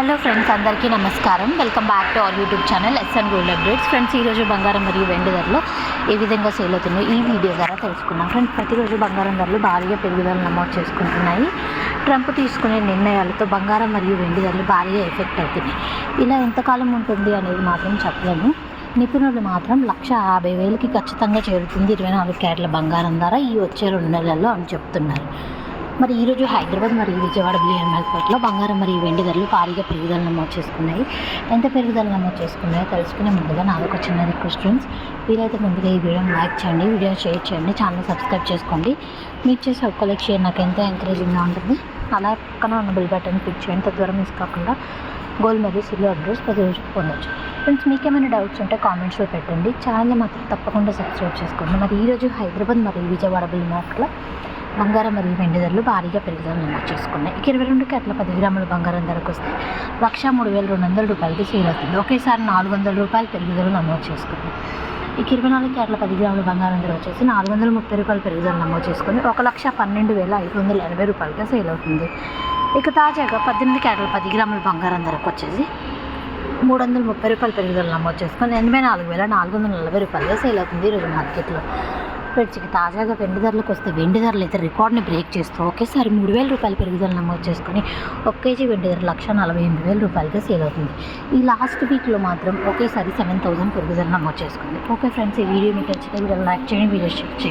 Hello friends అందరికీ నమస్కారం. Welcome back to our YouTube channel SN gold updates friends ఈరోజు బంగారం మరియు వెండి ధరలు ఏ విధంగా సేల్ అవుతున్నాయో ఈ వీడియో ద్వారా తెలుసుకున్నాం ఫ్రెండ్స్ ప్రతిరోజు బంగారం ధరలు భారీగా పెరుగుదల నమోదు చేసుకుంటున్నాయి. ట్రంప్ తీసుకునే నిర్ణయాలతో బంగారం మరియు వెండి ధరలు భారీగా ఎఫెక్ట్ అవుతున్నాయి. ఇలా ఎంతకాలం ఉంటుంది అనేది మాత్రం చెప్పలేము. నిపుణులు మాత్రం లక్ష యాభై వేలకి ఖచ్చితంగా చేరుతుంది ఇరవై నాలుగు క్యారెట్ల బంగారం ధర ఈ వచ్చే రెండు నెలల్లో అని చెప్తున్నారు. మరి ఈరోజు హైదరాబాద్ మరియు విజయవాడ బిలియన్ మార్కెట్లో బంగారం మరియు వెండి ధరలు భారీగా పెరుగుదల నమోదు చేసుకున్నాయి. ఎంత పెరుగుదల నమోదు చేసుకున్నాయో తెలుసుకునే ముందుగా నాకు ఒక చిన్న రిక్వెస్ట్ ఫ్రెండ్స్. వీలైతే ముందుగా ఈ వీడియోని లైక్ చేయండి వీడియో షేర్ చేయండి ఛానల్ సబ్స్క్రైబ్ చేసుకోండి. మీరు చేసే ఒక్క లైక్ షేర్ నాకు ఎంతో ఎంకరేజింగ్గా ఉంటుంది. అలా పక్కన ఉన్న బిల్ బటన్ క్లిక్ చేయండి. తద్వారా మిస్ కాకుండా గోల్డ్ మరియు సిల్వర్ అడ్రస్ ప్రతి రోజు పొందొచ్చు. ఫ్రెండ్స్ మీకు ఏమైనా డౌట్స్ ఉంటే కామెంట్స్లో పెట్టండి. ఛానల్ని మాత్రం తప్పకుండా సబ్స్క్రైబ్ చేసుకోండి. మరి ఈరోజు హైదరాబాద్ మరియు విజయవాడ బిల్ మార్కెట్లో బంగారం మరియు వెండి ధరలు భారీగా పెరుగుదల నమోదు చేసుకున్నాయి. ఇక ఇరవై రెండు క్యాట్ల పది గ్రాముల బంగారం ధరకు వస్తే లక్ష మూడు వేల రెండు వందల రూపాయలకి సేల్ అవుతుంది. ఒకేసారి నాలుగు వందల రూపాయలు పెరుగుదల నమోదు చేసుకుంది. ఇక ఇరవై నాలుగు క్యాట్ల పది గ్రాముల బంగారం ధర వచ్చేసి నాలుగు వందల ముప్పై రూపాయలు పెరుగుదల నమోదు చేసుకుని ఒక లక్ష పన్నెండు వేల ఐదు వందల ఎనభై రూపాయలకి సేల్ అవుతుంది. ఇక తాజాగా పద్దెనిమిది క్యాట్ల పది గ్రాముల బంగారం ధరకు వచ్చేసి మూడు వందల ముప్పై రూపాయలు పెరుగుదల నమోదు చేసుకొని ఎనభై నాలుగు వేల నాలుగు వందల నలభై రూపాయలుగా సేల్ అవుతుంది ఈరోజు మార్కెట్లో. ఫ్రెండ్స్కి తాజాగా వెండి ధరలకు వస్తే వెండి ధరలు అయితే రికార్డ్ని బ్రేక్ చేస్తూ ఒకేసారి మూడు వేల రూపాయల పెరుగుదల నమోదు చేసుకొని ఒక కేజీ వెండి ధర లక్ష నలభై ఎనిమిది వేల రూపాయలుగా సేల్ అవుతుంది. ఈ లాస్ట్ వీక్లో మాత్రం ఒకేసారి సెవెన్ థౌసండ్ పెరుగుదల నమోదు చేసుకుంది. ఓకే ఫ్రెండ్స్ ఈ వీడియో మీకు నచ్చితే వీడియో లైక్ చేయండి వీడియో షేర్ చేయండి.